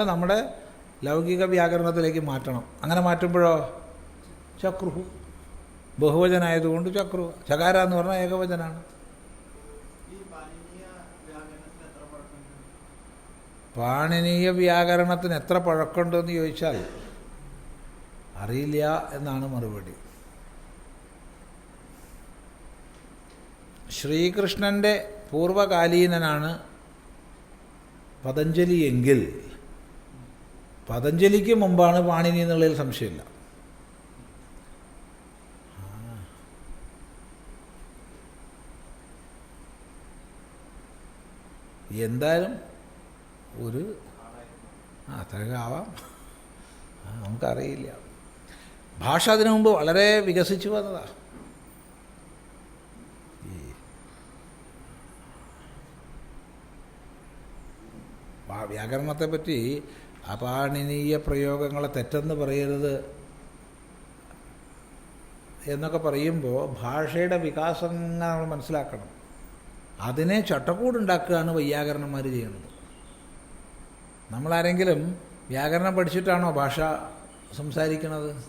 നമ്മുടെ ലൗകിക വ്യാകരണത്തിലേക്ക് മാറ്റണം. അങ്ങനെ മാറ്റുമ്പോഴോ? ചക്രുഹു. ബഹുവചനായതുകൊണ്ട് ചക്രു. ചകാര എന്ന് പറഞ്ഞാൽ ഏകവചനാണ്. പാണിനീയ വ്യാകരണത്തിന് എത്ര പഴക്കമുണ്ട്? പാണിനീയ വ്യാകരണത്തിന് എത്ര പഴക്കമുണ്ടെന്ന് ചോദിച്ചാൽ അറിയില്ല എന്നാണ് മറുപടി. ശ്രീകൃഷ്ണന്റെ പൂർവകാലീനനാണ് പതഞ്ജലി എങ്കിൽ പതഞ്ജലിക്ക് മുമ്പാണ് പാണിനി എന്നുള്ളതിൽ സംശയമില്ല. എന്തായാലും ഒരു അത്രകാവാം നമുക്കറിയില്ല. ഭാഷ അതിനു മുമ്പ് വളരെ വികസിച്ചു വന്നതാ. വ്യാകരണത്തെ പറ്റി അപാണിനീയ പ്രയോഗങ്ങളെ തെറ്റെന്ന് പറയരുത് എന്നൊക്കെ പറയുമ്പോൾ ഭാഷയുടെ വികാസം നമ്മൾ മനസ്സിലാക്കണം? അതിനെ ചട്ടക്കൂടുണ്ടാക്കുകയാണ് വൈയാകരണന്മാർ ചെയ്യുന്നത്. നമ്മളാരെങ്കിലും വ്യാകരണം പഠിച്ചിട്ടാണോ ഭാഷ സംസാരിക്കുന്നത്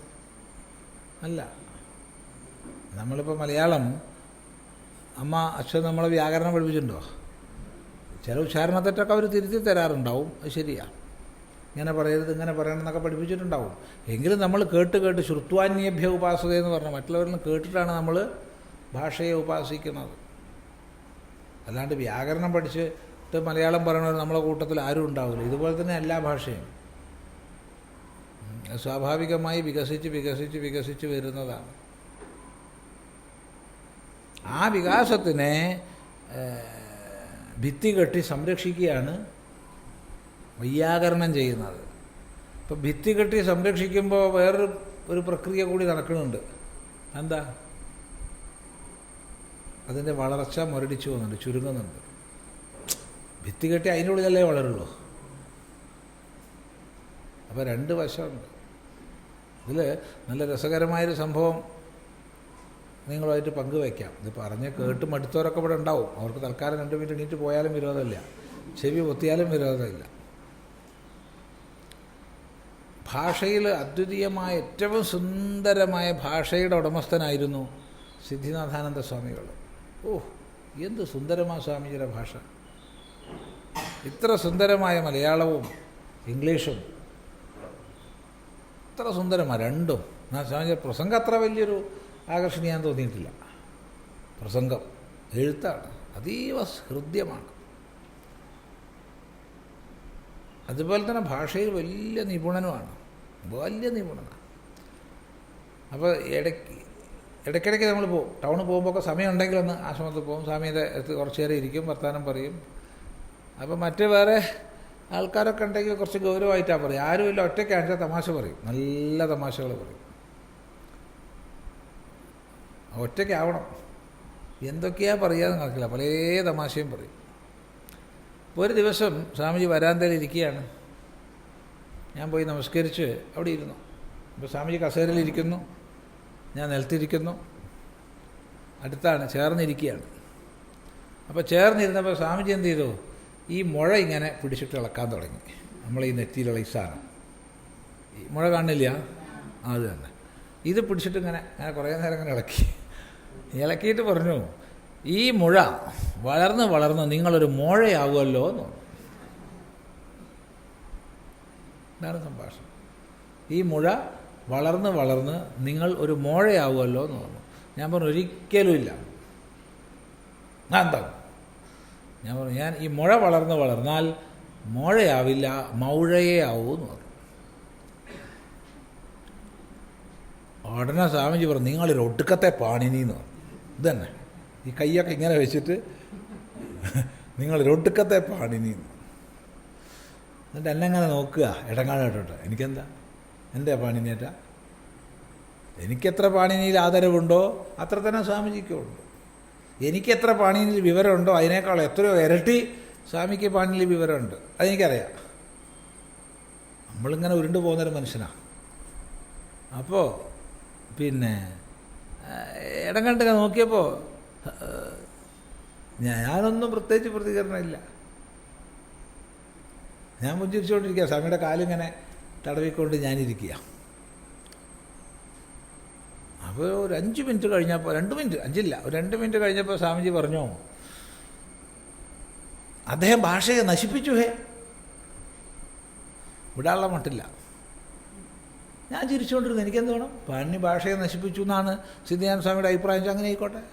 അല്ല. നമ്മളിപ്പോൾ മലയാളം അമ്മ അച്ഛൻ നമ്മളെ വ്യാകരണം പഠിപ്പിച്ചിട്ടുണ്ടോ? ചില ഉച്ചാരണത്തെറ്റൊക്കെ അവർ തിരുത്തി തരാറുണ്ടാവും. അത് ശരിയാ. ഇങ്ങനെ പറയരുത് ഇങ്ങനെ പറയണം എന്നൊക്കെ പഠിപ്പിച്ചിട്ടുണ്ടാവും. എങ്കിലും നമ്മൾ കേട്ട് കേട്ട് ശ്രുത്വാന്യഭ്യ ഉപാസത എന്ന് പറഞ്ഞാൽ മറ്റുള്ളവരിൽ കേട്ടിട്ടാണ് നമ്മൾ ഭാഷയെ ഉപാസിക്കുന്നത്. അല്ലാണ്ട് വ്യാകരണം പഠിച്ചിട്ട് മലയാളം പറയണവർ നമ്മളെ കൂട്ടത്തിൽ ആരും ഉണ്ടാവില്ല ഇതുപോലെ തന്നെ എല്ലാ ഭാഷയും. സ്വാഭാവികമായി വികസിച്ച് വികസിച്ച് വികസിച്ച് വരുന്നതാണ്. ആ വികാസത്തിനെ ഭിത്തി കെട്ടി സംരക്ഷിക്കുകയാണ് വൈയാകരണം ചെയ്യുന്നത്. ഇപ്പം ഭിത്തി കെട്ടി സംരക്ഷിക്കുമ്പോൾ വേറൊരു ഒരു പ്രക്രിയ കൂടി നടക്കുന്നുണ്ട്. എന്താ? അതിന്റെ വളർച്ച മുരടിച്ചു പോകുന്നുണ്ട് ചുരുങ്ങുന്നുണ്ട്. ഭിത്തി കെട്ടി അതിന്റെ ഉള്ളിലല്ലേ വളരുള്ളൂ? അപ്പോൾ രണ്ട് വശമുണ്ട്. ഇതിൽ നല്ല രസകരമായൊരു സംഭവം നിങ്ങളുമായിട്ട് പങ്കുവയ്ക്കാം. ഇത് പറഞ്ഞ് കേട്ട് മടുത്തവരൊക്കെ ഇവിടെ ഉണ്ടാവും. അവർക്ക് തൽക്കാലം രണ്ട് മിനിറ്റ് എണീറ്റ് പോയാലും വിരോധമില്ല. ചെവി പൊത്തിയാലും വിരോധമില്ല. ഭാഷയിൽ അദ്വിതീയമായ ഏറ്റവും സുന്ദരമായ ഭാഷയുടെ ഉടമസ്ഥനായിരുന്നു സിദ്ധിനാഥാനന്ദ സ്വാമികൾ. ഓ എന്ത് സുന്ദരമാ സ്വാമിജിയുടെ ഭാഷ. ഇത്ര സുന്ദരമായ മലയാളവും ഇംഗ്ലീഷും. ഇത്ര സുന്ദരമാണ് രണ്ടും. എന്നാൽ സ്വാമിജിയുടെ പ്രസംഗം അത്ര വലിയൊരു ആകർഷണീയാൻ തോന്നിയിട്ടില്ല. പ്രസംഗം എഴുത്താണ് അതീവ ഹൃദ്യമാണ്. അതുപോലെ തന്നെ ഭാഷയിൽ വലിയ നിപുണനുമാണ്. വലിയ നിപുണനാണ് അപ്പോൾ ഇടയ്ക്ക് ഇടയ്ക്കിടയ്ക്ക് നമ്മൾ പോകും ടൗണിൽ പോകുമ്പോൾ ഒക്കെ സമയം ഉണ്ടെങ്കിൽ ഒന്ന് ആശ്രമത്തിൽ പോകും. സ്വാമിയുടെ അടുത്ത് കുറച്ച് നേരം ഇരിക്കും വർത്തമാനം പറയും. അപ്പോൾ മറ്റ് വേറെ ആൾക്കാരൊക്കെ ഉണ്ടെങ്കിൽ കുറച്ച് ഗൗരവമായിട്ടാണ് പറയും. ആരുമില്ല ഒറ്റയ്ക്കാണെങ്കിൽ തമാശ പറയും. നല്ല തമാശകൾ പറയും. ഒറ്റയ്ക്കാവണം എന്തൊക്കെയാ പറയാന്ന് കണക്കില്ല. പല തമാശയും പറയും. ഒരു ദിവസം സ്വാമിജി വരാന്തയിൽ ഇരിക്കുകയാണ്. ഞാൻ പോയി നമസ്കരിച്ച് അവിടെ ഇരുന്നു. അപ്പോൾ സ്വാമിജി കസേരയിലിരിക്കുന്നു ഞാൻ നിലത്തിരിക്കുന്നു. അടുത്താണ് ചേർന്നിരിക്കുകയാണ്. അപ്പോൾ ചേർന്നിരുന്നപ്പോൾ സ്വാമിജി എന്ത് ചെയ്തു? ഈ മുഴ ഇങ്ങനെ പിടിച്ചിട്ട് ഇളക്കാൻ തുടങ്ങി. നമ്മൾ ഈ നെറ്റിയിലുള്ള ഈ സാധനം. ഈ മുഴ കാണില്ല അത് തന്നെ. ഇത് പിടിച്ചിട്ട് ഇങ്ങനെ കുറേ നേരം ഇങ്ങനെ ഇളക്കി. ഇളക്കിയിട്ട് പറഞ്ഞു ഈ മുഴ വളർന്ന് വളർന്ന് നിങ്ങളൊരു മുഴയാവുമല്ലോ എന്ന് പറഞ്ഞു. ഇതാണ് സംഭാഷണം. ഈ മുഴ വളർന്ന് വളർന്ന് നിങ്ങൾ ഒരു മോഴയാവുമല്ലോ എന്ന് പറഞ്ഞു. ഞാൻ പറഞ്ഞു ഒരിക്കലും ഇല്ല. ആ എന്താ ഞാൻ പറഞ്ഞു ഞാൻ ഈ മുഴ വളർന്ന് വളർന്നാൽ മോഴയാവില്ല മൗഴയേ ആവൂ എന്ന് പറഞ്ഞു. ഉടനെ സ്വാമിജി പറഞ്ഞു നിങ്ങളൊരു ഒടുക്കത്തെ പാണിനി എന്ന് പറഞ്ഞു. ഇതന്നെ. ഈ കൈയൊക്കെ ഇങ്ങനെ വെച്ചിട്ട് നിങ്ങളൊരു ഒടുക്കത്തെ പാണിനി എന്ന് എന്നിട്ട് എന്നെ അങ്ങനെ നോക്കുക. ഇടങ്ങാടായിട്ടോട്ടെ എനിക്കെന്താ? എന്റെ പാണിനിയേറ്റ എനിക്കെത്ര പാണിനിയിൽ ആദരവുണ്ടോ? അത്ര തന്നെ സ്വാമിജിക്കും ഉണ്ട് എനിക്കെത്ര പാണിനിയിൽ വിവരമുണ്ടോ? അതിനേക്കാൾ എത്രയോ ഇരട്ടി സ്വാമിക്ക് പാണിനിയിൽ വിവരമുണ്ട്. അതെനിക്കറിയാം. നമ്മളിങ്ങനെ ഉരുണ്ടു പോകുന്നൊരു മനുഷ്യനാണ് അപ്പോൾ പിന്നെ ഇടം കണ്ടൊക്കെ നോക്കിയപ്പോൾ ഞാനൊന്നും പ്രത്യേകിച്ച് പ്രതികരണമില്ല. ഞാൻ പുഞ്ചിരിച്ചുകൊണ്ടിരിക്കുക സ്വാമിയുടെ കാലിങ്ങനെ തടവിക്കൊണ്ട് ഞാനിരിക്കുക അപ്പോൾ ഒരു അഞ്ച് മിനിറ്റ് കഴിഞ്ഞപ്പോൾ രണ്ട് മിനിറ്റ് അഞ്ചില്ല ഒരു രണ്ട് മിനിറ്റ് കഴിഞ്ഞപ്പോൾ സ്വാമിജി പറഞ്ഞു അദ്ദേഹം ഭാഷയെ നശിപ്പിച്ചു ഹേ. വിടാനുള്ള മട്ടില്ല. ഞാൻ ചിരിച്ചുകൊണ്ടിരുന്നു. എനിക്കെന്ത് വേണം? പാണി ഭാഷയെ നശിപ്പിച്ചു എന്നാണ് സിദ്ധിയാൻ സ്വാമിയുടെ അഭിപ്രായം. അങ്ങനെ ആയിക്കോട്ടെ.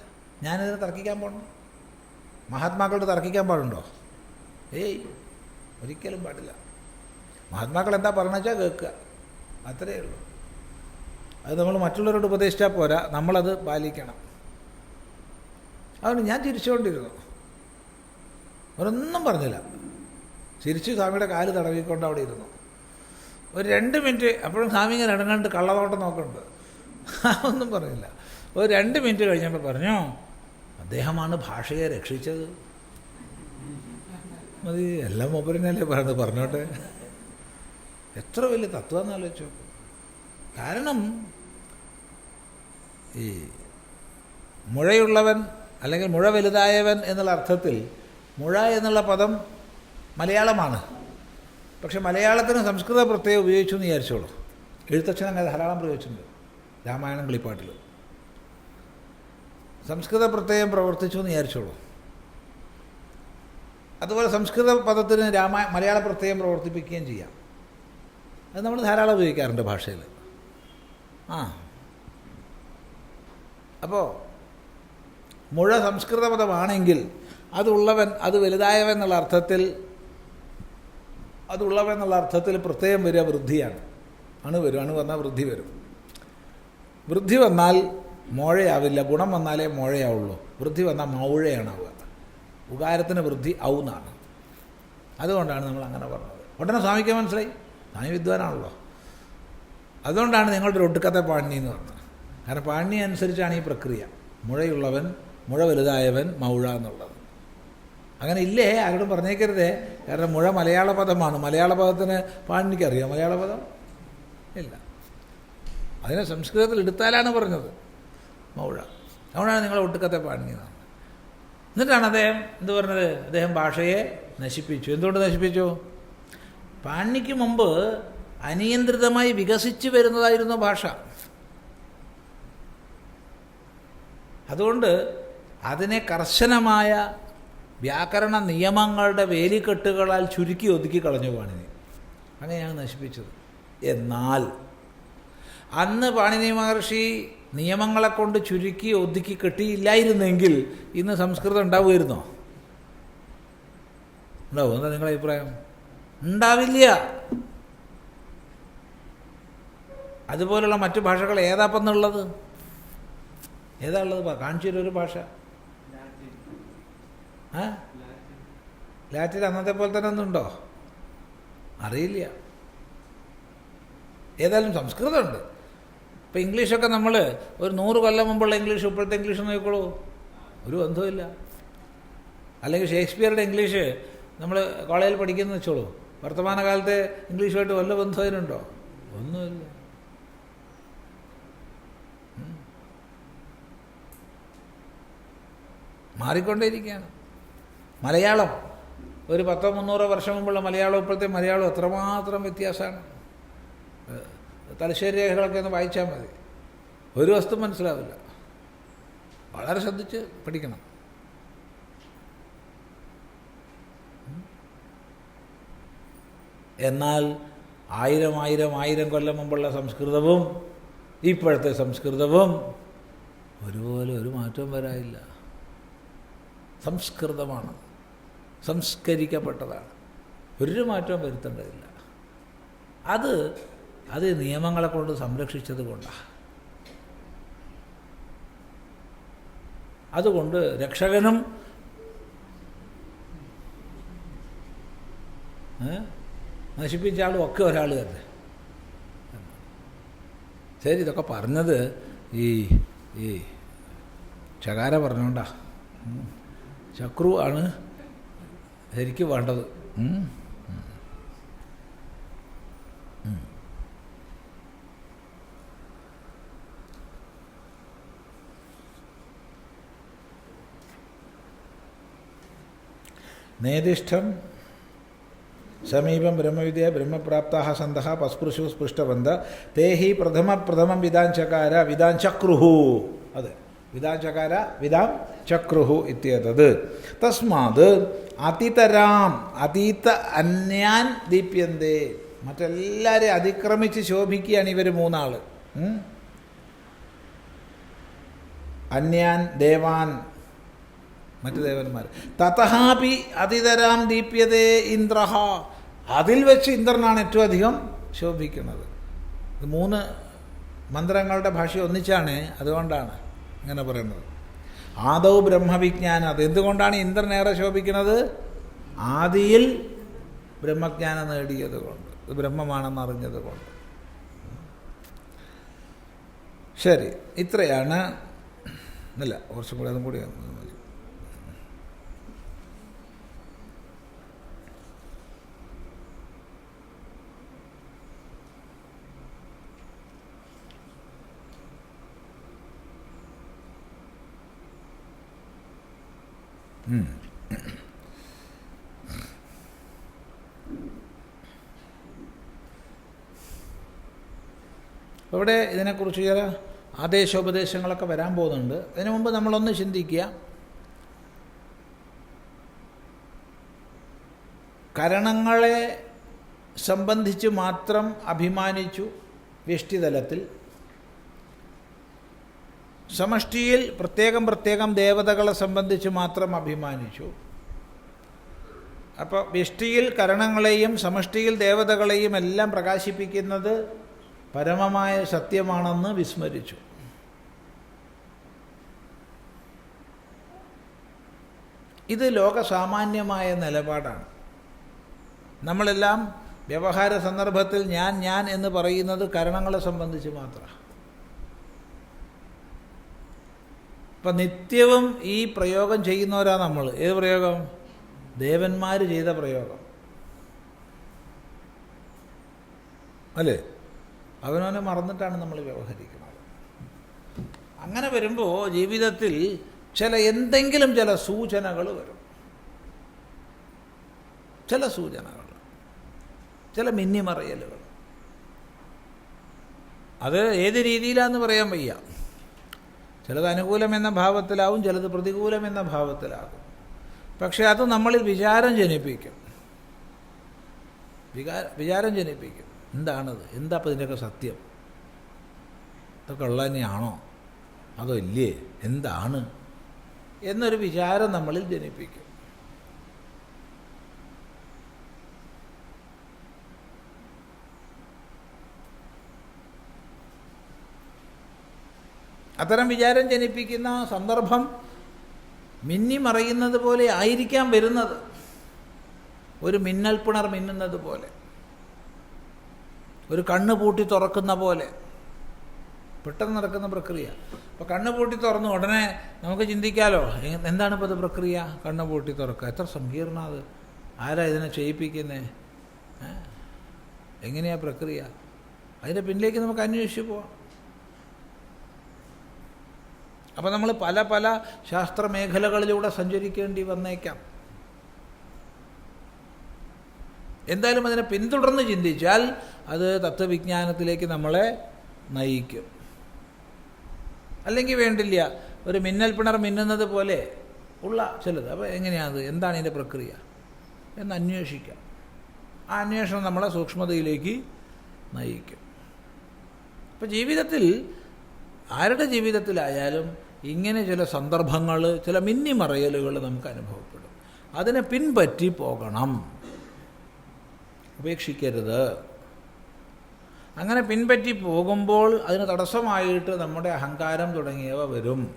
ഞാനിതിനെ തർക്കിക്കാൻ പോകണം മഹാത്മാക്കളോട് തർക്കിക്കാൻ പാടുണ്ടോ? ഏയ്. ഒരിക്കലും പാടില്ല. മഹാത്മാക്കൾ എന്താ പറയണ വെച്ചാൽ കേൾക്കുക. അത്രയേ ഉള്ളൂ. അത് നമ്മൾ മറ്റുള്ളവരോട് ഉപദേശിച്ചാൽ പോരാ. നമ്മളത് പാലിക്കണം. അതുകൊണ്ട് ഞാൻ ചിരിച്ചുകൊണ്ടിരുന്നു അവരൊന്നും പറഞ്ഞില്ല. ചിരിച്ച് സ്വാമിയുടെ കാൽ തടവിക്കൊണ്ട് അവിടെ ഇരുന്നു. ഒരു രണ്ട് മിനിറ്റ് അപ്പോഴും സ്വാമി ഇങ്ങനെ ഇടങ്ങാണ്ട് കള്ളതോട്ടം നോക്കുന്നുണ്ട്. ഒന്നും പറഞ്ഞില്ല. ഒരു രണ്ട് മിനിറ്റ് കഴിഞ്ഞപ്പോൾ പറഞ്ഞു അദ്ദേഹമാണ് ഭാഷയെ രക്ഷിച്ചത്. മതി എല്ലാം മൂപ്പരനല്ലേ പറയുന്നത് പറഞ്ഞോട്ടെ. എത്ര വലിയ തത്വമെന്ന് ആലോചിച്ചു കാരണം ഈ മുഴയുള്ളവൻ അല്ലെങ്കിൽ മുഴ വലുതായവൻ എന്നുള്ള അർത്ഥത്തിൽ മുഴ എന്നുള്ള പദം മലയാളമാണ്. പക്ഷെ മലയാളത്തിന് സംസ്കൃത പ്രത്യയം ഉപയോഗിച്ചു എന്ന് വിചാരിച്ചോളൂ. എഴുത്തച്ഛൻ അങ്ങനെ ധാരാളം പ്രയോഗിച്ചിട്ടുണ്ട് രാമായണം കളിപ്പാട്ടിൽ. സംസ്കൃത പ്രത്യയം പ്രവർത്തിച്ചു എന്ന് വിചാരിച്ചോളൂ. അതുപോലെ സംസ്കൃത പദത്തിന് രാമ മലയാള പ്രത്യയം പ്രവർത്തിപ്പിക്കുകയും ചെയ്യാം. അത് നമ്മൾ ധാരാളം ഉപയോഗിക്കാറുണ്ട് ഭാഷയിൽ. ആ. അപ്പോൾ മുഴ സംസ്കൃത പദമാണെങ്കിൽ അതുള്ളവൻ അത് വലുതായവൻ എന്നുള്ള അർത്ഥത്തിൽ അതുള്ളവൻ എന്നുള്ള അർത്ഥത്തിൽ പ്രത്യയം വരിക വൃദ്ധിയാണ്. അണു വരും അണു വന്നാൽ വൃദ്ധി വരും. വൃദ്ധി വന്നാൽ മോഴയാവില്ല ഗുണം വന്നാലേ മോഴയാവുള്ളൂ. വൃദ്ധി വന്നാൽ മൗഴയാണാവുക. ഉകാരത്തിന് വൃദ്ധി ആവുന്നതാണ് അതുകൊണ്ടാണ് നമ്മൾ അങ്ങനെ പറഞ്ഞത്. ഉടനെ സ്വാമിക്ക് മനസ്സിലായി? സ്വാമി വിദ്വാനാണല്ലോ. അതുകൊണ്ടാണ് നിങ്ങളുടെ ഒടുക്കത്തെ പാണി എന്ന് പറഞ്ഞത്. കാരണം പാണിനി അനുസരിച്ചാണ് ഈ പ്രക്രിയ. മുഴയുള്ളവൻ മുഴ വലുതായവൻ മൗഴ എന്നുള്ളത്. അങ്ങനെ ഇല്ലേ? ആരോടും പറഞ്ഞേക്കരുതേ. കാരണം മുഴ മലയാള പദമാണ്. മലയാള പദത്തിന് പാണിനിക്ക് അറിയാം മലയാള പദം? ഇല്ല. അതിനെ സംസ്കൃതത്തിൽ എടുത്താലാണ് പറഞ്ഞത്. മൗഴ. അതുകൊണ്ടാണ് നിങ്ങളെ ഒട്ടുക്കത്തെ പാണിനി എന്നാണ് എന്നിട്ടാണ് അദ്ദേഹം എന്ത് പറഞ്ഞത്? അദ്ദേഹം ഭാഷയെ നശിപ്പിച്ചു. എന്തുകൊണ്ട് നശിപ്പിച്ചു? പാണിക്ക് മുമ്പ് അനിയന്ത്രിതമായി വികസിച്ചു വരുന്നതായിരുന്നു ഭാഷ. അതുകൊണ്ട് അതിനെ കർശനമായ വ്യാകരണ നിയമങ്ങളുടെ വേലിക്കെട്ടുകളാൽ ചുരുക്കി ഒതുക്കി കളഞ്ഞു പാണിനി അങ്ങനെയാണ് നശിപ്പിച്ചത്. എന്നാൽ അന്ന് പാണിനി മഹർഷി നിയമങ്ങളെ കൊണ്ട് ചുരുക്കി ഒതുക്കി കെട്ടിയില്ലായിരുന്നെങ്കിൽ ഇന്ന് സംസ്കൃതം ഉണ്ടാവുമായിരുന്നോ? ഉണ്ടാവും? എന്താ നിങ്ങളുടെ അഭിപ്രായം? ഉണ്ടാവില്ല. അതുപോലുള്ള മറ്റു ഭാഷകൾ ഏതാപ്പെന്നുള്ളത് ഏതാ ഉള്ളത്? കാണിച്ചൊരു കാണിച്ചു ഒരു ഭാഷ? ലാറ്റിൽ അന്നത്തെ പോലെ തന്നെ ഒന്നുണ്ടോ അറിയില്ല. ഏതായാലും സംസ്കൃതമുണ്ട് ഇപ്പം ഇംഗ്ലീഷൊക്കെ നമ്മൾ ഒരു നൂറ് കൊല്ലം മുമ്പുള്ള ഇംഗ്ലീഷ് ഇപ്പോഴത്തെ ഇംഗ്ലീഷ് നോക്കിക്കോളൂ. ഒരു ബന്ധവുമില്ല. അല്ലെങ്കിൽ ഷേക്സ്പിയറുടെ ഇംഗ്ലീഷ് നമ്മൾ കോളേജിൽ പഠിക്കുന്ന വെച്ചോളൂ. വർത്തമാനകാലത്തെ ഇംഗ്ലീഷുമായിട്ട് വല്ല ബന്ധം അതിനുണ്ടോ ഒന്നുമില്ല. മാറിക്കൊണ്ടേയിരിക്കുകയാണ്. മലയാളം. ഒരു പത്തോ മുന്നൂറോ വർഷം മുമ്പുള്ള മലയാളം ഇപ്പോഴത്തെ മലയാളം എത്രമാത്രം വ്യത്യാസമാണ്. തലശ്ശേരി രേഖകളൊക്കെ ഒന്ന് വായിച്ചാൽ മതി. ഒരു വസ്തു മനസ്സിലാവില്ല. വളരെ ശ്രദ്ധിച്ച് പഠിക്കണം. എന്നാൽ ആയിരം ആയിരം ആയിരം കൊല്ലം മുമ്പുള്ള സംസ്കൃതവും ഇപ്പോഴത്തെ സംസ്കൃതവും ഒരുപോലെ ഒരു മാറ്റവും വരാനില്ല. സംസ്കൃതമാണ്. സംസ്കരിക്കപ്പെട്ടതാണ്. ഒരു മാറ്റവും വരുത്തേണ്ടതില്ല. അത് അത് നിയമങ്ങളെ കൊണ്ട് സംരക്ഷിച്ചത് കൊണ്ടാണ് അതുകൊണ്ട് രക്ഷകനും നശിപ്പിച്ചാലും ഒക്കെ ഒരാൾ തന്നെ. ശരി ഇതൊക്കെ പറഞ്ഞത് ഈ ഈ ചകാര പറഞ്ഞോണ്ടാ. ശക്രു ആണ് ശരിക്കും വേണ്ടത്. നേതിഷ്ഠം സമീപം ബ്രഹ്മവിദ്യ ബ്രഹ്മപ്രാപ്താ സന്തഃ പസ്പൃശു സ്പൃഷ്ടബന്ധ തേ ഹി പ്രഥമ പ്രഥമം വിദാഞ്ചകാര വിദാഞ്ചക്രുഹു അതെ വിദാഞ്ചകാര വിദാം ചക്രുഹു ഇത്യേതത്. തസ്മാത് അതിതരാം അതീത അന്യാൻ ദീപ്യന്തേ. മറ്റെല്ലാവരെയും അതിക്രമിച്ച് ശോഭിക്കുകയാണ് ഇവർ മൂന്നാൾ അന്യാൻ ദേവാൻ മറ്റു ദേവന്മാർ. തഥാപി അതിതരാം ദീപ്യതേ ഇന്ദ്ര അതിൽ വെച്ച് ഇന്ദ്രനാണ് ഏറ്റവും അധികം ശോഭിക്കുന്നത്. ഇത് മൂന്ന് മന്ത്രങ്ങളുടെ ഭാഷ ഒന്നിച്ചാണ് അതുകൊണ്ടാണ് ഇങ്ങനെ പറയുന്നത്. ആദൗ ബ്രഹ്മവിജ്ഞാനം. അത് എന്തുകൊണ്ടാണ് ഇന്ദ്രൻ ഏറെ ശോഭിക്കുന്നത്? ആദിയിൽ ബ്രഹ്മജ്ഞാനം നേടിയത് കൊണ്ട്. ഇത് ബ്രഹ്മമാണെന്ന് അറിഞ്ഞത് കൊണ്ട്. ശരി ഇത്രയാണ്. ഇല്ല കുറച്ചും കൂടി അതും കൂടി ഒന്ന് മതി. ഉം. ഇവിടെ ഇതിനെക്കുറിച്ച് ചില ആദേശോപദേശങ്ങളൊക്കെ വരാൻ പോകുന്നുണ്ട്. അതിനു മുമ്പ് നമ്മളൊന്ന് ചിന്തിക്കുക. കരണങ്ങളെ സംബന്ധിച്ച് മാത്രം അഭിമാനിച്ചു വ്യഷ്ടിതലത്തിൽ സമഷ്ടിയിൽ പ്രത്യേകം പ്രത്യേകം ദേവതകളെ സംബന്ധിച്ച് മാത്രം അഭിമാനിച്ചു. അപ്പോൾ വ്യഷ്ടിയിൽ കരണങ്ങളെയും സമഷ്ടിയിൽ ദേവതകളെയും എല്ലാം പ്രകാശിപ്പിക്കുന്നത് പരമമായ സത്യമാണെന്ന് വിസ്മരിച്ചു. ഇത് ലോകസാമാന്യമായ നിലപാടാണ്. നമ്മളെല്ലാം വ്യവഹാര സന്ദർഭത്തിൽ ഞാൻ ഞാൻ എന്ന് പറയുന്നത് കരണങ്ങളെ സംബന്ധിച്ച് മാത്രമാണ്. ഇപ്പം നിത്യവും ഈ പ്രയോഗം ചെയ്യുന്നവരാ നമ്മൾ. ഏത് പ്രയോഗം? ദേവന്മാർ ചെയ്ത പ്രയോഗം. അല്ലേ? അവനവനെ മറന്നിട്ടാണ് നമ്മൾ വ്യവഹരിക്കുന്നത്. അങ്ങനെ വരുമ്പോൾ ജീവിതത്തിൽ ചില എന്തെങ്കിലും ചില സൂചനകൾ വരും. ചില സൂചനകൾ. ചില മിന്നിമറയലുകൾ. അത് ഏത് രീതിയിലാന്ന് പറയാൻ വയ്യ. ചിലത് അനുകൂലം എന്ന ഭാവത്തിലാവും ചിലത് പ്രതികൂലം എന്ന ഭാവത്തിലാകും. പക്ഷെ അത് നമ്മളിൽ വിചാരം ജനിപ്പിക്കും. വികാര വിചാരം ജനിപ്പിക്കും. എന്താണത്? എന്താ അപ്പം ഇതിന്റെയൊക്കെ സത്യം? ഇതൊക്കെ ഉള്ള തന്നെയാണോ? അതോ ഇല്ലേ? എന്താണ്? എന്നൊരു വിചാരം നമ്മളിൽ ജനിപ്പിക്കും. അത്തരം വിചാരം ജനിപ്പിക്കുന്ന സന്ദർഭം മിന്നിമറയുന്നത് പോലെ ആയിരിക്കാം വരുന്നത്. ഒരു മിന്നൽ പിണർ മിന്നുന്നത് പോലെ. ഒരു കണ്ണ് പൂട്ടി തുറക്കുന്ന പോലെ. പെട്ടെന്ന് നടക്കുന്ന പ്രക്രിയ. അപ്പോൾ കണ്ണ് പൂട്ടി തുറന്ന് ഉടനെ നമുക്ക് ചിന്തിക്കാലോ എന്താണ് ഇപ്പോൾ ഇത് പ്രക്രിയ? കണ്ണ് പൂട്ടി തുറക്കുക. എത്ര സങ്കീർണ അത്. ആരാ ഇതിനെ ചെയ്യിപ്പിക്കുന്നത് എങ്ങനെയാ പ്രക്രിയ? അതിന്റെ പിന്നിലേക്ക് നമുക്ക് അന്വേഷിച്ച് പോവാം. അപ്പോൾ നമ്മൾ പല പല ശാസ്ത്രമേഖലകളിലൂടെ സഞ്ചരിക്കേണ്ടി വന്നേക്കാം. എന്തായാലും അതിനെ പിന്തുടർന്ന് ചിന്തിച്ചാൽ അത് തത്വവിജ്ഞാനത്തിലേക്ക് നമ്മളെ നയിക്കും. അല്ലെങ്കിൽ വേണ്ടില്ല ഒരു മിന്നൽ പിണർ മിന്നുന്നത് പോലെ ഉള്ള ചിലത്. അപ്പോൾ എങ്ങനെയാണ് അത്? എന്താണ് ഇതിന്റെ പ്രക്രിയ? എന്ന് അന്വേഷിക്കാം. ആ അന്വേഷണം നമ്മളെ സൂക്ഷ്മതയിലേക്ക് നയിക്കും. അപ്പോൾ ജീവിതത്തിൽ ആരുടെ ജീവിതത്തിലായാലും ഇങ്ങനെ ചില സന്ദർഭങ്ങൾ ചില മിന്നിമറയലുകൾ നമുക്ക് അനുഭവപ്പെടും. അതിനെ പിൻപറ്റി പോകണം. ഉപേക്ഷിക്കരുത്. അങ്ങനെ പിൻപറ്റി പോകുമ്പോൾ അതിന് തടസ്സമായിട്ട് നമ്മുടെ അഹങ്കാരം തുടങ്ങിയവ വരും.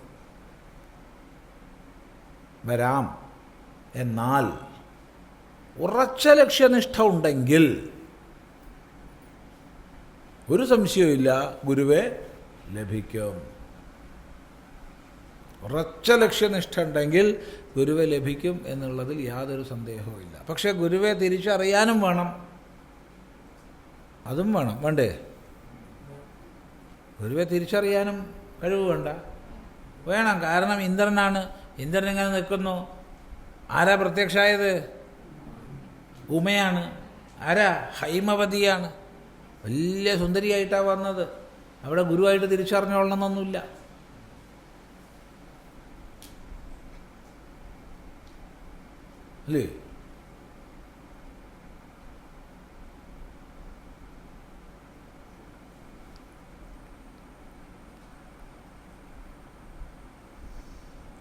വരാം. എന്നാൽ ഉറച്ച ലക്ഷ്യനിഷ്ഠ ഉണ്ടെങ്കിൽ ഒരു സംശയവുമില്ല. ഗുരുവെ ലഭിക്കും. ഉറച്ച ലക്ഷ്യനിഷ്ഠ ഉണ്ടെങ്കിൽ ഗുരുവെ ലഭിക്കും എന്നുള്ളതിൽ യാതൊരു സന്ദേഹവുമില്ല പക്ഷേ ഗുരുവെ തിരിച്ചറിയാനും വേണം. അതും വേണം. വേണ്ടേ? ഗുരുവെ തിരിച്ചറിയാനും കഴിവ് വേണ്ട. വേണം. കാരണം ഇന്ദ്രനാണ്. ഇന്ദ്രൻ ഇങ്ങനെ നിൽക്കുന്നു. ആരാ പ്രത്യക്ഷമായത് ഉമയാണ്. ആരാ? ഹൈമവതിയാണ്. വലിയ സുന്ദരിയായിട്ടാണ് വന്നത്. അവിടെ ഗുരുവായിട്ട് തിരിച്ചറിഞ്ഞോളണമെന്നൊന്നുമില്ല. അല്ലേ?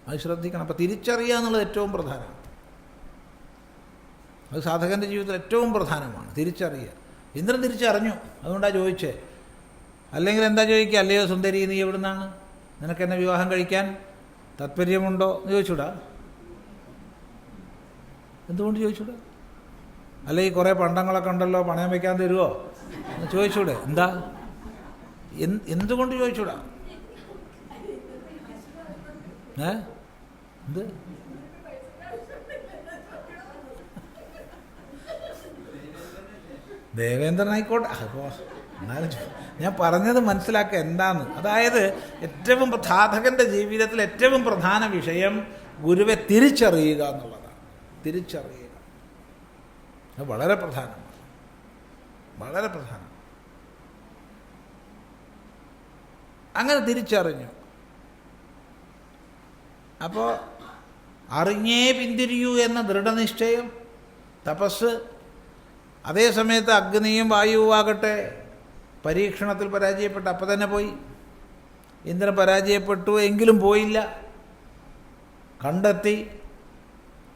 അത് ശ്രദ്ധിക്കണം. അപ്പം തിരിച്ചറിയുക എന്നുള്ളത് ഏറ്റവും പ്രധാനമാണ്. അത് സാധകന്റെ ജീവിതത്തിൽ ഏറ്റവും പ്രധാനമാണ്. തിരിച്ചറിയുക. ഇന്ദ്രൻ തിരിച്ചറിഞ്ഞു. അതുകൊണ്ടാണ് ചോദിച്ചേ അല്ലെങ്കിൽ എന്താ ചോദിക്കുക? അല്ലയോ സുന്ദരി നീ എവിടുന്നാണ്? നിനക്ക് എന്നെ വിവാഹം കഴിക്കാൻ താല്പര്യമുണ്ടോ എന്ന് ചോദിച്ചൂടാ എന്തുകൊണ്ട് ചോദിച്ചൂടാ അല്ലെങ്കിൽ കുറേ പണ്ടങ്ങളൊക്കെ ഉണ്ടല്ലോ പണയം വയ്ക്കാൻ തരുമോ എന്ന് ചോദിച്ചൂടെ എന്താ? എന്ത് എന്തുകൊണ്ട് ചോദിച്ചൂടാ ഏ? എന്ത്? ദേവേന്ദ്രനായിക്കോട്ടെ അപ്പോൾ എന്നാലും ഞാൻ പറഞ്ഞത് മനസ്സിലാക്കുക എന്താന്ന്. അതായത് ഏറ്റവും സാധകന്റെ ജീവിതത്തിൽ ഏറ്റവും പ്രധാന വിഷയം ഗുരുവെ തിരിച്ചറിയുക എന്നുള്ളതാണ്. തിരിച്ചറിയുക. അത് വളരെ പ്രധാനമാണ്. വളരെ പ്രധാനം. അങ്ങനെ തിരിച്ചറിഞ്ഞു. അപ്പോൾ അറിഞ്ഞേ പിന്തിരിയൂ എന്ന ദൃഢനിശ്ചയം തപസ് അതേ സമയത്ത് അഗ്നിയും വായുവാകട്ടെ പരീക്ഷണത്തിൽ പരാജയപ്പെട്ട അപ്പം തന്നെ പോയി. ഇന്ദ്രൻ പരാജയപ്പെട്ടു എങ്കിലും പോയില്ല. കണ്ടെത്തി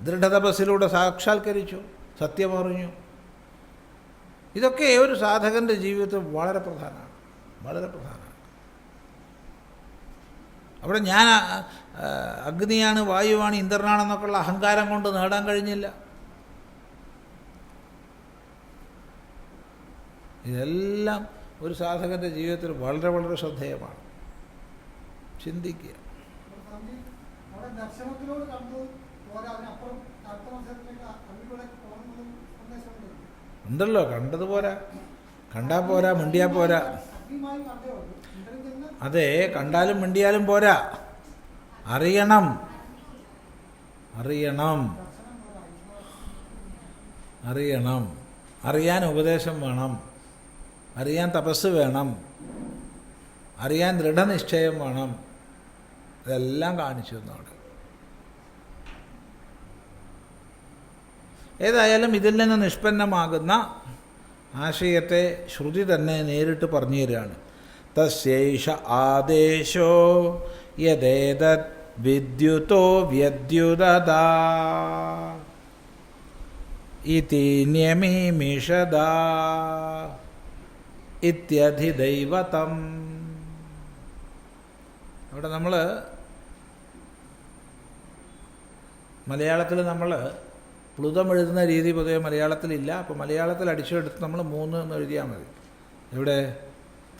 ദൃഢതപസ്സിലൂടെ സാക്ഷാത്കരിച്ചു സത്യമറിഞ്ഞു ഇതൊക്കെ ഒരു സാധകന്റെ ജീവിതത്തിൽ വളരെ പ്രധാനമാണ്. വളരെ പ്രധാനമാണ്. അവിടെ ഞാൻ അഗ്നിയാണ് വായുവാണ് ഇന്ദ്രനാണെന്നൊക്കെയുള്ള അഹങ്കാരം കൊണ്ട് നേടാൻ കഴിഞ്ഞില്ല. ഇതെല്ലാം ഒരു സാധകന്റെ ജീവിതത്തിൽ വളരെ വളരെ ശ്രദ്ധേയമാണ്. ചിന്തിക്കുക. ഉണ്ടല്ലോ കണ്ടത് പോരാ. കണ്ടാൽ പോരാ മിണ്ടിയാൽ പോരാ. അതെ കണ്ടാലും മിണ്ടിയാലും പോരാ. അറിയണം. അറിയണം. അറിയണം. അറിയാൻ ഉപദേശം വേണം. അറിയാൻ തപസ് വേണം. അറിയാൻ ദൃഢനിശ്ചയം വേണം. ഇതെല്ലാം കാണിച്ചു തന്നോട് ഏതായാലും ഇതിൽ നിന്ന് നിഷ്പന്നമാകുന്ന ആശയത്തെ ശ്രുതി തന്നെ നേരിട്ട് പറഞ്ഞു തരികയാണ്. തസ്യേഷ ആദേശോ യഥേത വിദ്യുതോ വ്യദ്യുത ഇതി ന്യമീമിഷദ. ഇത്യധിദൈവതം. അവിടെ നമ്മൾ മലയാളത്തിൽ നമ്മൾ പ്ലുതം എഴുതുന്ന രീതി പൊതുവെ മലയാളത്തിലില്ല. അപ്പോൾ മലയാളത്തിൽ അടിച്ചെടുത്ത് നമ്മൾ മൂന്ന് എന്ന് എഴുതിയാൽ മതി. ഇവിടെ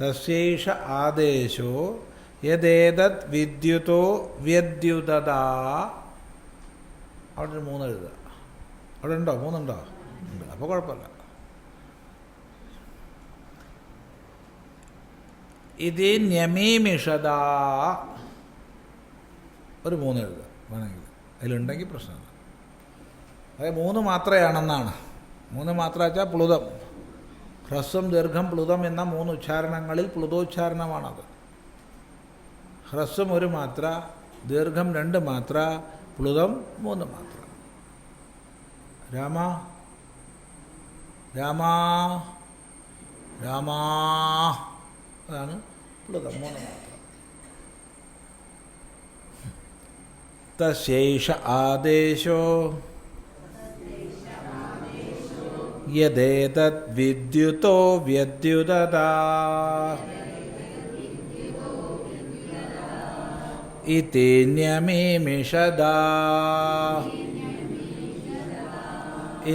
തസ്യൈഷ ആദേശോ യഥേതത് വിദ്യുതോ വ്യദ്യുതത. അവിടെ ഒരു മൂന്ന് എഴുതുക. അവിടെ ഉണ്ടോ? മൂന്നുണ്ടോ? അപ്പോൾ കുഴപ്പമില്ല. ഇത് ന്യമീമിഷത ഒരു മൂന്ന് എഴുതുക വേണമെങ്കിൽ. അതിലുണ്ടെങ്കിൽ പ്രശ്നമില്ല. അതായത് മൂന്ന് മാത്രയാണെന്നാണ്. മൂന്ന് മാത്ര വെച്ചാൽ പ്ലുതം. ഹ്രസ്വം ദീർഘം പ്ലുതം എന്ന മൂന്ന് ഉച്ചാരണങ്ങളിൽ പ്ലുതോച്ചാരണമാണത്. ഹ്രസ്വം ഒരു മാത്ര ദീർഘം രണ്ട് മാത്ര പ്ലുതം മൂന്ന് മാത്ര. രാമ രാമാ രാമ. അതാണ് പ്ലുതം മൂന്ന് മാത്രം തശേഷ ആദേശോ യഥേതത് വിദ്യുതോ വ്യദ്യുതദാ ഇതി ന്യമീമിഷദാ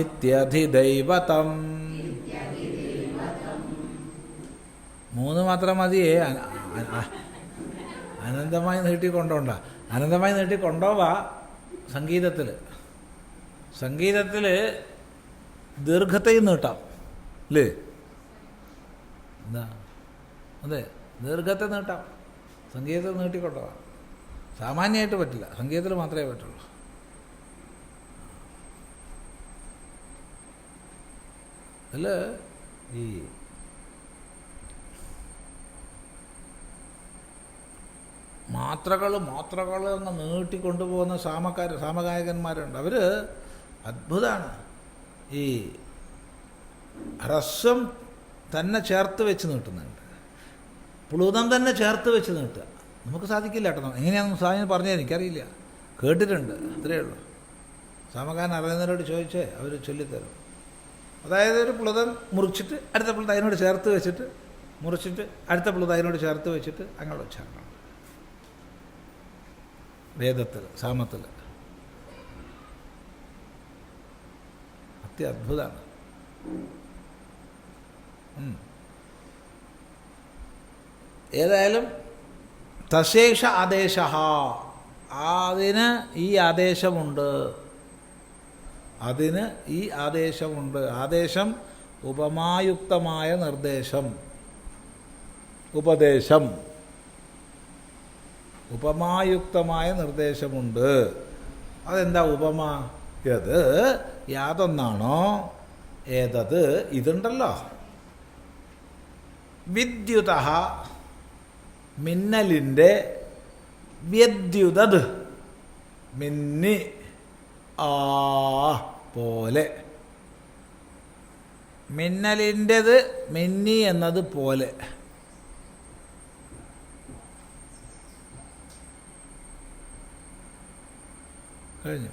ഇത്യധിദൈവതം മൂന്ന് മാത്രം മതിയേ. അനന്തമായി നീട്ടി കൊണ്ടോണ്ട. അനന്തമായി നീട്ടി കൊണ്ടോവ സംഗീതത്തിൽ. സംഗീതത്തിൽ ദീർഘത്തെയും നീട്ടാം. അല്ലേ എന്താ? അതെ ദീർഘത്തെ നീട്ടാം. സംഗീതത്തിൽ നീട്ടിക്കൊണ്ടുപോവാം സാമാന്യമായിട്ട് പറ്റില്ല. സംഗീതത്തിൽ മാത്രമേ പറ്റുള്ളൂ. അതിൽ ഈ മാത്രകൾ മാത്രകൾ എന്ന് നീട്ടിക്കൊണ്ടുപോകുന്ന സാമക്കാർ സാമഗായകന്മാരുണ്ട് അവർ അത്ഭുതമാണ് ഈ ഹ്രസ്വം തന്നെ ചേർത്ത് വെച്ച് നീട്ടുന്നുണ്ട്. പ്ലൂതം തന്നെ ചേർത്ത് വെച്ച് നീട്ടുക. നമുക്ക് സാധിക്കില്ല കേട്ടോ. എങ്ങനെയാണെന്ന് സ്വാമി പറഞ്ഞത് എനിക്കറിയില്ല. കേട്ടിട്ടുണ്ട്. അത്രയേ ഉള്ളൂ. സാമകാരൻ അറിയുന്നവരോട് ചോദിച്ചേ അവർ ചൊല്ലിത്തരും. അതായത് ഒരു പ്ലുതം മുറിച്ചിട്ട് അടുത്ത പ്ലുത അതിനോട് ചേർത്ത് വെച്ചിട്ട് മുറിച്ചിട്ട് അടുത്ത പ്ലുത അതിനോട് ചേർത്ത് വെച്ചിട്ട് അങ്ങനെ ഉച്ചാരണം. വേദത്തിൽ സാമത്തിൽ. അത്യത്ഭുതമാണ്. ഏതായാലും തശേഷ ആദേശ അതിന് ഈ ആദേശമുണ്ട്. അതിന് ഈ ആദേശമുണ്ട്. ആദേശം ഉപമായുക്തമായ നിർദ്ദേശം. ഉപദേശം. ഉപമായുക്തമായ നിർദ്ദേശമുണ്ട്. അതെന്താ ഉപമ? യത് യാതൊന്നാണോ? ഏതത്? ഇതുണ്ടല്ലോ. വിദ്യുത മിന്നലിന്റെ വ്യദ്യുതത്. മിന്നി ആ പോലെ. മിന്നലിന്റെത് മിന്നി എന്നത് പോലെ. കഴിഞ്ഞു.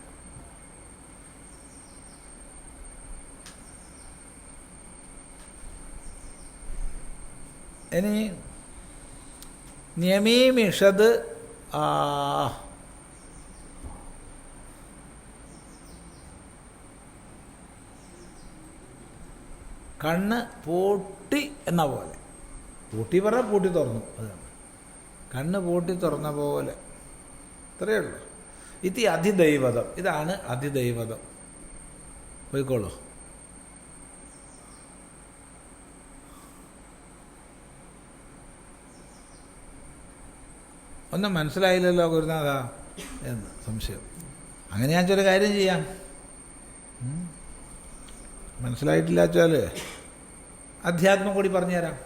ഇനി നിയമീമിഷത് ആ. കണ്ണ് പൂട്ടി എന്ന പോലെ. പൂട്ടി പറഞ്ഞാൽ പൂട്ടി തുറന്നു. അതാണ്. കണ്ണ് പൂട്ടി തുറന്ന പോലെ. ഇത്രയേ ഉള്ളൂ. ഇത് അതിദൈവതം. ഇതാണ് അതിദൈവതം. പോയിക്കോളൂ. ഒന്നും മനസ്സിലായില്ലല്ലോ ഗുരുനാഥ എന്ന് സംശയം. അങ്ങനെ ഞാൻ ചില കാര്യം ചെയ്യാം. മനസ്സിലായിട്ടില്ല വെച്ചാൽ അധ്യാത്മം കൂടി പറഞ്ഞുതരാം.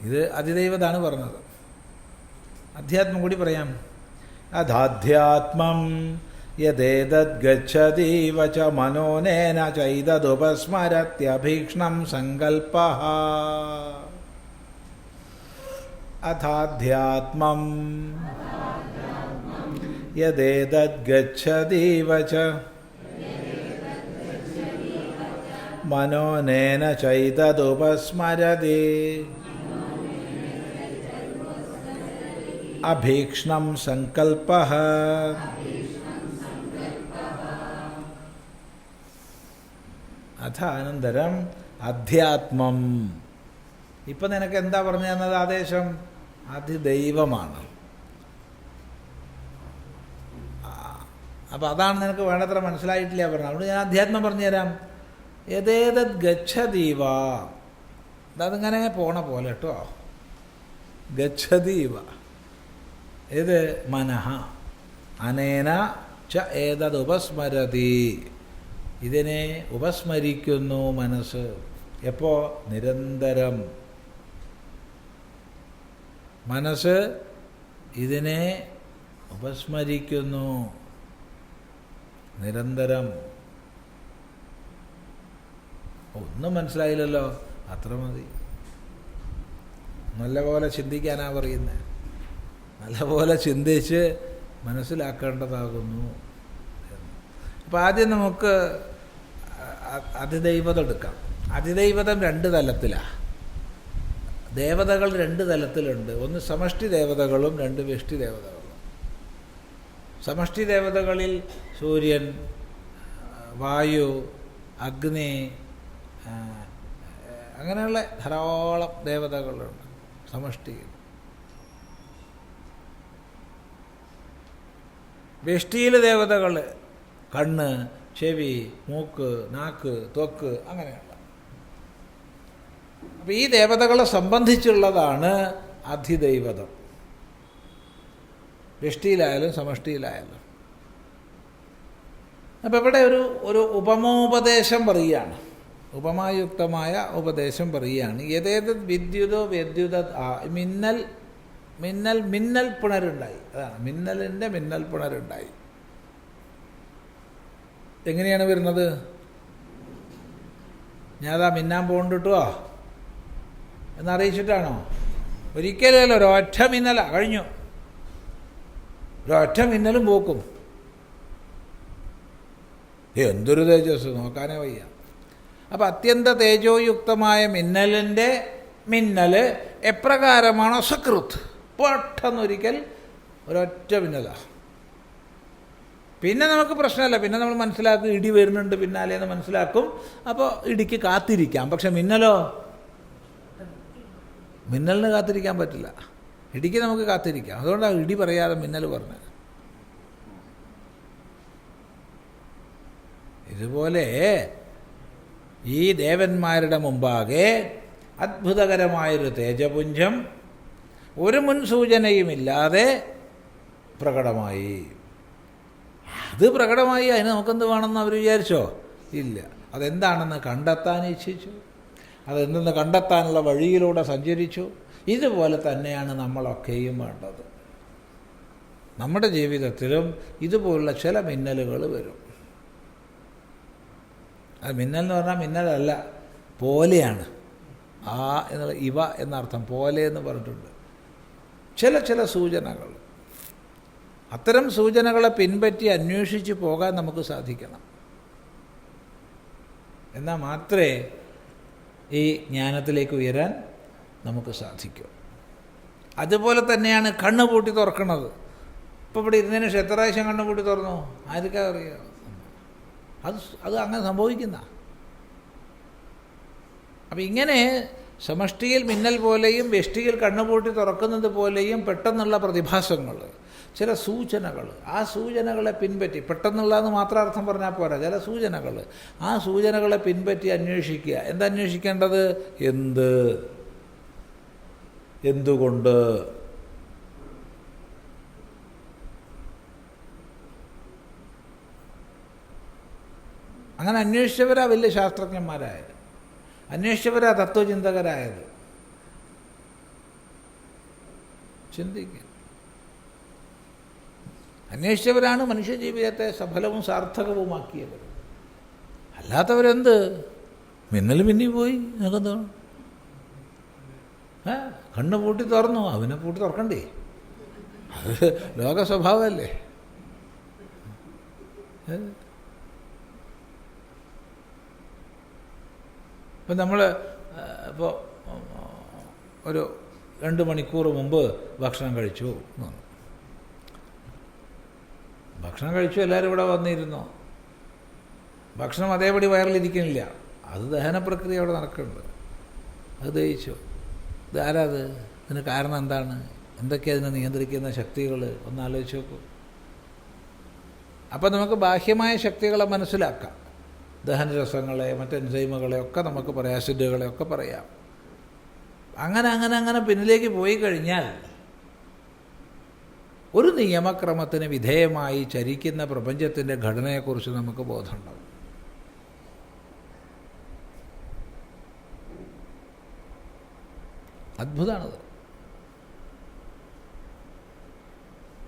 ഇത് അതിദൈവതാണ് പറഞ്ഞത്. അധ്യാത്മം കൂടി പറയാം. अधाध्यात्मं यदेतद्गच्छतीव च मनोनेन चैतदुपस्मरत्यभीक्ष्णं सङ्कल्पः। अथाध्यात्मं यदेतद्गच्छतीव च मनोनेन चैतदुपस्मरति। അഭീക്ഷ്ണം സങ്കൽപ്പ അഥ അനന്തരം അധ്യാത്മം. ഇപ്പം നിനക്ക് എന്താ പറഞ്ഞു തന്നത് ആദേശം? അതിദൈവമാണ്. അപ്പം അതാണ് നിനക്ക് വേണ്ടത്ര മനസ്സിലായിട്ടില്ല പറഞ്ഞത്. അതുകൊണ്ട് ഞാൻ അധ്യാത്മം പറഞ്ഞുതരാം യഥേതത് ഗച്ഛതീവ അതങ്ങനെ പോണ പോലെ കേട്ടോ. ഗച്ഛതീവ ഇത് മനഃ? അനേന ച ഏതത് ഉപസ്മരതി. ഇതിനെ ഉപസ്മരിക്കുന്നു മനസ്സ്. എപ്പോ? നിരന്തരം. മനസ്സ് ഇതിനെ ഉപസ്മരിക്കുന്നു. നിരന്തരം. ഒന്നും മനസ്സിലായില്ലല്ലോ. അത്ര മതി. നല്ലപോലെ ചിന്തിക്കാനാ പറയുന്നത് നല്ലപോലെ ചിന്തിച്ച് മനസ്സിലാക്കേണ്ടതാകുന്നു അപ്പം ആദ്യം നമുക്ക് അതിദൈവത എടുക്കാം. അതിദൈവതം രണ്ട് തലത്തിലാണ് ദേവതകൾ രണ്ട് തലത്തിലുണ്ട്. ഒന്ന് സമഷ്ടി ദേവതകളും രണ്ട് വ്യഷ്ടി ദേവതകളും. സമഷ്ടി ദേവതകളിൽ സൂര്യൻ വായു അഗ്നി അങ്ങനെയുള്ള ധാരാളം ദേവതകളുണ്ട്. സമഷ്ടിയിൽ. വ്യഷ്ടിയിലെ ദേവതകൾ കണ്ണ് ചെവി മൂക്ക് നാക്ക് തൊക്ക് അങ്ങനെയുള്ള. അപ്പം ഈ ദേവതകളെ സംബന്ധിച്ചുള്ളതാണ് അധിദൈവതം. വൃഷ്ടിയിലായാലും സമഷ്ടിയിലായാലും. അപ്പം ഇവിടെ ഒരു ഒരു ഉപമോപദേശം പറയുകയാണ്. ഉപമായുക്തമായ ഉപദേശം പറയുകയാണ്. ഏതേത് വിദ്യുതോ ആ, മിന്നൽ മിന്നൽ മിന്നൽ പുണരുണ്ടായി. അതാണ് മിന്നലിന്റെ മിന്നൽ പുണരുണ്ടായി. എങ്ങനെയാണ് വരുന്നത്? ഞാൻ അതാ മിന്നാൻ പോകണ്ടിട്ടോ എന്നറിയിച്ചിട്ടാണോ? ഒരിക്കലും ഒരൊറ്റ മിന്നല കഴിഞ്ഞു. ഒരൊറ്റ മിന്നലും പോക്കും. എന്തൊരു തേജസ് നോക്കാനേ വയ്യ. അപ്പം അത്യന്ത തേജോയുക്തമായ മിന്നലിന്റെ മിന്നൽ എപ്രകാരമാണോ സകൃത്? പെട്ടെന്നൊരിക്കൽ ഒരൊറ്റ മിന്നല. പിന്നെ നമുക്ക് പ്രശ്നമല്ല. പിന്നെ നമ്മൾ മനസ്സിലാക്കും ഇടി വരുന്നുണ്ട് പിന്നാലെ എന്ന് മനസ്സിലാക്കും. അപ്പോൾ ഇടിക്ക് കാത്തിരിക്കാം. പക്ഷെ മിന്നലോ? മിന്നലിന് കാത്തിരിക്കാൻ പറ്റില്ല. ഇടിക്ക് നമുക്ക് കാത്തിരിക്കാം. അതുകൊണ്ടാണ് ഇടി പറയാതെ മിന്നൽ പറഞ്ഞത്. ഇതുപോലെ ഈ ദേവന്മാരുടെ മുമ്പാകെ അത്ഭുതകരമായൊരു തേജപുഞ്ചം ഒരു മുൻസൂചനയുമില്ലാതെ പ്രകടമായി. അത് പ്രകടമായി അതിന് നമുക്കെന്ത് വേണമെന്ന് അവർ വിചാരിച്ചോ? ഇല്ല. അതെന്താണെന്ന് കണ്ടെത്താൻ ഇച്ഛിച്ചു. അതെന്തെന്ന് കണ്ടെത്താനുള്ള വഴിയിലൂടെ സഞ്ചരിച്ചു. ഇതുപോലെ തന്നെയാണ് നമ്മളൊക്കെയും വേണ്ടത്. നമ്മുടെ ജീവിതത്തിലും ഇതുപോലുള്ള ചില മിന്നലുകൾ വരും. അത് മിന്നൽ എന്ന് പറഞ്ഞാൽ മിന്നലല്ല പോലെയാണ്. ആ എന്നുള്ള ഇവ എന്നർത്ഥം പോലെ എന്ന് പറഞ്ഞിട്ടുണ്ട്. ചില ചില സൂചനകൾ. അത്തരം സൂചനകളെ പിൻപറ്റി അന്വേഷിച്ച് പോകാൻ നമുക്ക് സാധിക്കണം. എന്നാൽ മാത്രമേ ഈ ജ്ഞാനത്തിലേക്ക് ഉയരാൻ നമുക്ക് സാധിക്കൂ. അതുപോലെ തന്നെയാണ് കണ്ണ് പൂട്ടി തുറക്കണത്. ഇപ്പോൾ ഇവിടെ ഇരുന്നതിന് ശേഷം എത്ര പ്രാവശ്യം കണ്ണ് പൂട്ടി തുറന്നു? ആർക്കാ അറിയാം? അത് അത് അങ്ങനെ സംഭവിക്കുന്ന. അപ്പം ഇങ്ങനെ സമഷ്ടിയിൽ മിന്നൽ പോലെയും വ്യഷ്ടിയിൽ കണ്ണുപൂട്ടി തുറക്കുന്നത് പോലെയും പെട്ടെന്നുള്ള പ്രതിഭാസങ്ങൾ ചില സൂചനകൾ. ആ സൂചനകളെ പിൻപറ്റി പെട്ടെന്നുള്ളതെന്ന് മാത്രം അർത്ഥം പറഞ്ഞാൽ പോരാ ചില സൂചനകൾ. ആ സൂചനകളെ പിൻപറ്റി അന്വേഷിക്കുക. എന്താ അന്വേഷിക്കേണ്ടത്? എന്ത്? എന്തുകൊണ്ട്? അങ്ങനെ അന്വേഷിച്ചവരാ വലിയ ശാസ്ത്രജ്ഞന്മാരായത് അന്വേഷിച്ചവരാ തത്വചിന്തകരായത്. ചിന്തിക്കുക അന്വേഷിച്ചവരാണ് മനുഷ്യജീവിതത്തെ സഫലവും സാർത്ഥകവുമാക്കിയത് അല്ലാത്തവരെന്ത്? മിന്നൽ മിന്നി പോയി നിനക്കെന്താ? ഏ? കണ്ണ് പൂട്ടി തുറന്നു. അവനെ പൂട്ടി തുറക്കണ്ടേ? അത് ലോക സ്വഭാവമല്ലേ? ഇപ്പം നമ്മൾ ഇപ്പോൾ ഒരു രണ്ട് മണിക്കൂർ മുമ്പ് ഭക്ഷണം കഴിച്ചു എന്ന് പറഞ്ഞു. ഭക്ഷണം കഴിച്ചു എല്ലാവരും ഇവിടെ വന്നിരുന്നു. ഭക്ഷണം അതേപടി വയറിലിരിക്കുന്നില്ല അത് ദഹന പ്രക്രിയ അവിടെ നടക്കുന്നുണ്ട്. അത് ദഹിച്ചു. ഇത് ആരാ അത്? ഇതിന് കാരണം എന്താണ്? എന്തൊക്കെയാണ് അതിനെ നിയന്ത്രിക്കുന്ന ശക്തികൾ ഒന്ന് ആലോചിച്ച് നോക്കൂ. അപ്പം നമുക്ക് ബാഹ്യമായ ശക്തികളെ മനസ്സിലാക്കാം. ദഹനരസങ്ങളെ മറ്റ് എൻസൈമുകളെ ഒക്കെ നമുക്ക് പറയാം ആസിഡുകളെ ഒക്കെ പറയാം. അങ്ങനെ അങ്ങനെ അങ്ങനെ പിന്നിലേക്ക് പോയി കഴിഞ്ഞാൽ ഒരു നിയമക്രമത്തിന് വിധേയമായി ചരിക്കുന്ന പ്രപഞ്ചത്തിന്റെ ഘടനയെക്കുറിച്ച് നമുക്ക് ബോധമുണ്ടാവും. അത്ഭുതമാണത്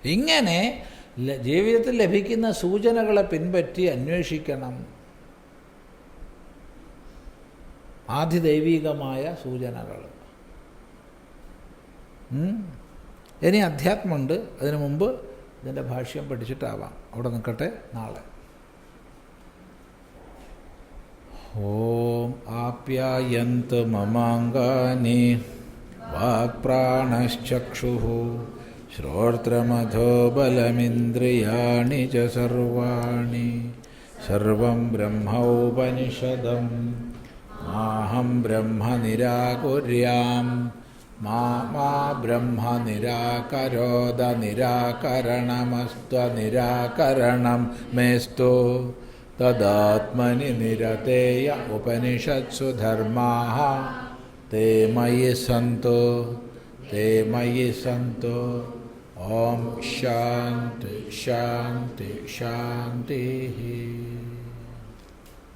ഇങ്ങനെ ജീവിതത്തിൽ ലഭിക്കുന്ന സൂചനകളെ പിൻപറ്റി അന്വേഷിക്കണം. ആധിദൈവികമായ സൂചനകൾ. ഇനി അധ്യാത്മമുണ്ട്. അതിനു മുമ്പ് ഇതിന്റെ ഭാഷ്യം പഠിച്ചിട്ടാവാം. അവിടെ നിൽക്കട്ടെ നാളെ. ഓം ആപ്യായന്ത് മമാങ്കാനി വാക്പ്രാണശ്ചക്ഷു ശ്രോത്രമധോ ബലമിന്ദ്രിയാണി ച സർവാണി. സർവം ബ്രഹ്മോപനിഷദം माहं ब्रह्म निराकुर्यां मा मा ब्रह्म निराकरोद निराकरणमस्त्वनिराकरणं मेस्तु तदात्मनि निरतेय उपनिषत्सु धर्माः। ते मयि सन्तो। ते मयि सन्तो। ॐ शान्ति शान्ति, शान्तिः।